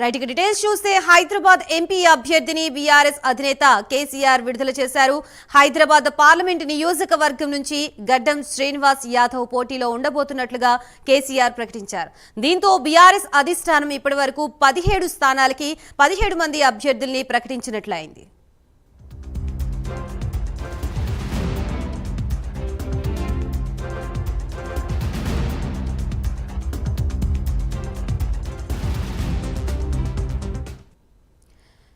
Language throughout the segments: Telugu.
రైట్ ఇక డీటెయిల్స్ చూస్తే హైదరాబాద్ ఎంపీ అభ్యర్థిని బీఆర్ఎస్ అధినేత కేసీఆర్ విడుదల చేశారు. హైదరాబాద్ పార్లమెంట్ నియోజకవర్గం నుంచి గడ్డం శ్రీనివాస్ యాదవ్ పోటీలో ఉండబోతున్నట్లుగా కేసీఆర్ ప్రకటించారు. దీంతో బీఆర్ఎస్ అధిష్టానం ఇప్పటి వరకు పదిహేడు స్థానాలకి పదిహేడు మంది అభ్యర్థుల్ని ప్రకటించినట్లయింది.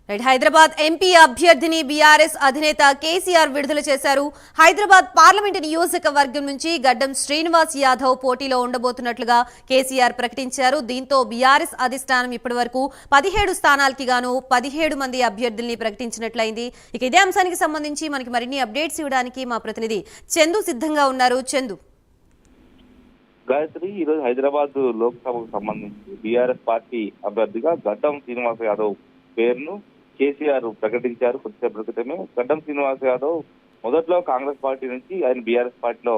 హైదరాబాద్ ఎంపీ అభ్యర్థిని బీఆర్ఎస్ అధినేత కేసీఆర్ విడుదల చేశారు. హైదరాబాద్ పార్లమెంటు నియోజకవర్గం నుంచి గడ్డం శ్రీనివాస్ యాదవ్ పోటీలో ఉండబోతున్నట్లుగా కేసీఆర్ ప్రకటించారు. దీంతో బీఆర్ఎస్ అధిష్టానం ఇప్పటి వరకు పదిహేడు స్థానాలకి గాను పదిహేడు మంది అభ్యర్థుల్ని ప్రకటించినట్లయింది. ఇక ఇదే అంశానికి సంబంధించి మనకి మరిన్ని అప్డేట్స్ ఇవ్వడానికి మా ప్రతినిధి చందు సిద్ధంగా ఉన్నారు. చందు. గాయత్రి ఈరోజు హైదరాబాద్ లోక్సభకు సంబంధించి బీఆర్ఎస్ పార్టీ అభ్యర్థిగా గడ్డం శ్రీనివాస యాదవ్ పేరును కేసీఆర్ ప్రకటించారు కొద్దిసేపటి క్రితమే గడ్డం శ్రీనివాస్ యాదవ్ మొదట్లో కాంగ్రెస్ పార్టీ నుంచి ఆయన బీఆర్ఎస్ పార్టీలో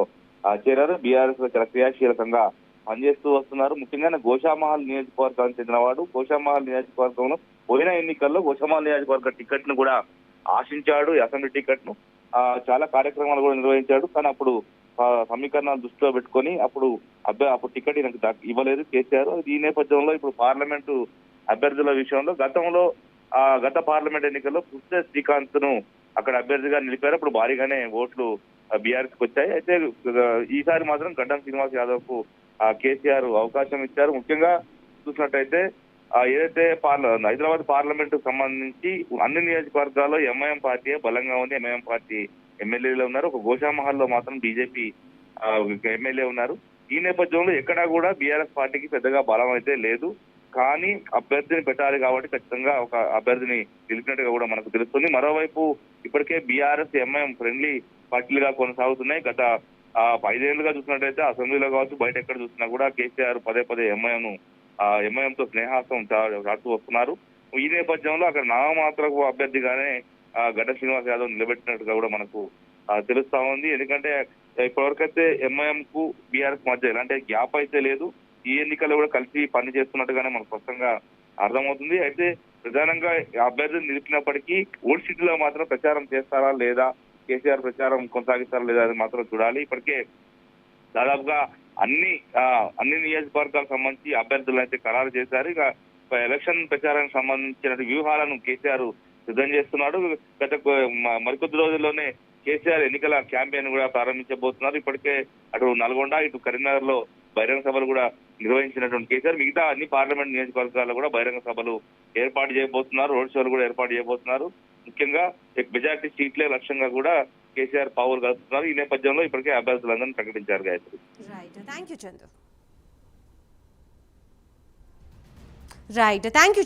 చేరారు. బీఆర్ఎస్లో చాలా క్రియాశీలకంగా పనిచేస్తూ వస్తున్నారు. ముఖ్యంగా ఆయన గోషామహల్ నియోజకవర్గానికి చెందినవాడు. గోషామహల్ నియోజకవర్గంలో పోయిన ఎన్నికల్లో గోషామహల్ నియోజకవర్గ టికెట్ను కూడా ఆశించాడు. అసెంబ్లీ టికెట్ను ఆ, చాలా కార్యక్రమాలు కూడా నిర్వహించాడు. కానీ అప్పుడు సమీకరణాలు దృష్టిలో పెట్టుకొని అప్పుడు అభ్య అప్పుడు టికెట్ ఈయనకు ఇవ్వలేదు. చేశారు ఈ నేపథ్యంలో ఇప్పుడు పార్లమెంటు అభ్యర్థుల విషయంలో గతంలో గత పార్లమెంట్ ఎన్నికల్లో పుష్ప శ్రీకాంత్ను అక్కడ అభ్యర్థిగా నిలిపారు. అప్పుడు భారీగానే ఓట్లు బీఆర్ఎస్కి వచ్చాయి. అయితే ఈసారి మాత్రం గడ్డం శ్రీనివాస్ యాదవ్కు కేసీఆర్ అవకాశం ఇచ్చారు. ముఖ్యంగా చూసినట్టయితే ఏదైతే పార్ల హైదరాబాద్ పార్లమెంట్కు సంబంధించి అన్ని నియోజకవర్గాల్లో ఎంఐఎం పార్టీ బలంగా ఉంది ఎంఐఎం పార్టీ ఎమ్మెల్యేలు ఉన్నారు. ఒక గోషామహల్లో మాత్రం బీజేపీ ఎమ్మెల్యే ఉన్నారు. ఈ నేపథ్యంలో ఎక్కడా కూడా బీఆర్ఎస్ పార్టీకి పెద్దగా బలం అయితే లేదు. కానీ అభ్యర్థిని పెట్టాలి కాబట్టి ఖచ్చితంగా ఒక అభ్యర్థిని గెలిపినట్టుగా కూడా మనకు తెలుస్తుంది. మరోవైపు ఇప్పటికే బీఆర్ఎస్ ఎంఐఎం ఫ్రెండ్లీ పార్టీలుగా కొనసాగుతున్నాయి. గత ఐదేళ్ళుగా చూసినట్టయితే అసెంబ్లీలో కావచ్చు బయట ఎక్కడ చూసినా కూడా కేసీఆర్ పదే పదే ఎంఐఎం ఎంఐఎం తో స్నేహాస్తం చా- వస్తున్నారు. ఈ నేపథ్యంలో అక్కడ నామమాత్రకు అభ్యర్థిగానే గడ్డ శ్రీనివాస్ యాదవ్ నిలబెట్టినట్టుగా కూడా మనకు తెలుస్తా ఉంది. ఎందుకంటే ఇప్పటివరకైతే ఎంఐఎం కు బీఆర్ఎస్ మధ్య ఎలాంటి గ్యాప్ అయితే లేదు. ఈ ఎన్నికల్లో కూడా కలిసి పని చేస్తున్నట్టుగానే మనకు స్పష్టంగా అర్థమవుతుంది. అయితే ప్రధానంగా అభ్యర్థులు నిలిపినప్పటికీ ఓల్డ్ సిటీలో మాత్రం ప్రచారం చేస్తారా లేదా? కేసీఆర్ ప్రచారం కొనసాగిస్తారా లేదా అది మాత్రం చూడాలి. ఇప్పటికే దాదాపుగా అన్ని అన్ని నియోజకవర్గాలకు సంబంధించి అభ్యర్థులు అయితే ఖరారు చేశారు. ఇక ఎలక్షన్ ప్రచారానికి సంబంధించిన వ్యూహాలను కేసీఆర్ సిద్ధం చేస్తున్నాడు. గత మరికొద్ది రోజుల్లోనే కేసీఆర్ ఎన్నికల క్యాంపెయిన్ కూడా ప్రారంభించబోతున్నారు. ఇప్పటికే అటు నల్గొండ ఇటు కరీంనగర్లో బహిరంగ సభలు కూడా నిర్వహించినటువంటి కేసీఆర్ మిగతా అన్ని పార్లమెంట్ నియోజకవర్గాల్లో కూడా బహిరంగ సభలు ఏర్పాటు చేయబోతున్నారు రోడ్ షోలు కూడా ఏర్పాటు చేయబోతున్నారు. ముఖ్యంగా మెజార్టీ సీట్లే లక్ష్యంగా కూడా కేసీఆర్ పావులు కలుపుతున్నారు. ఈ నేపథ్యంలో ఇప్పటికే అభ్యర్థులందరినీ ప్రకటించారు Gayatri. Right thank you Chandu thank you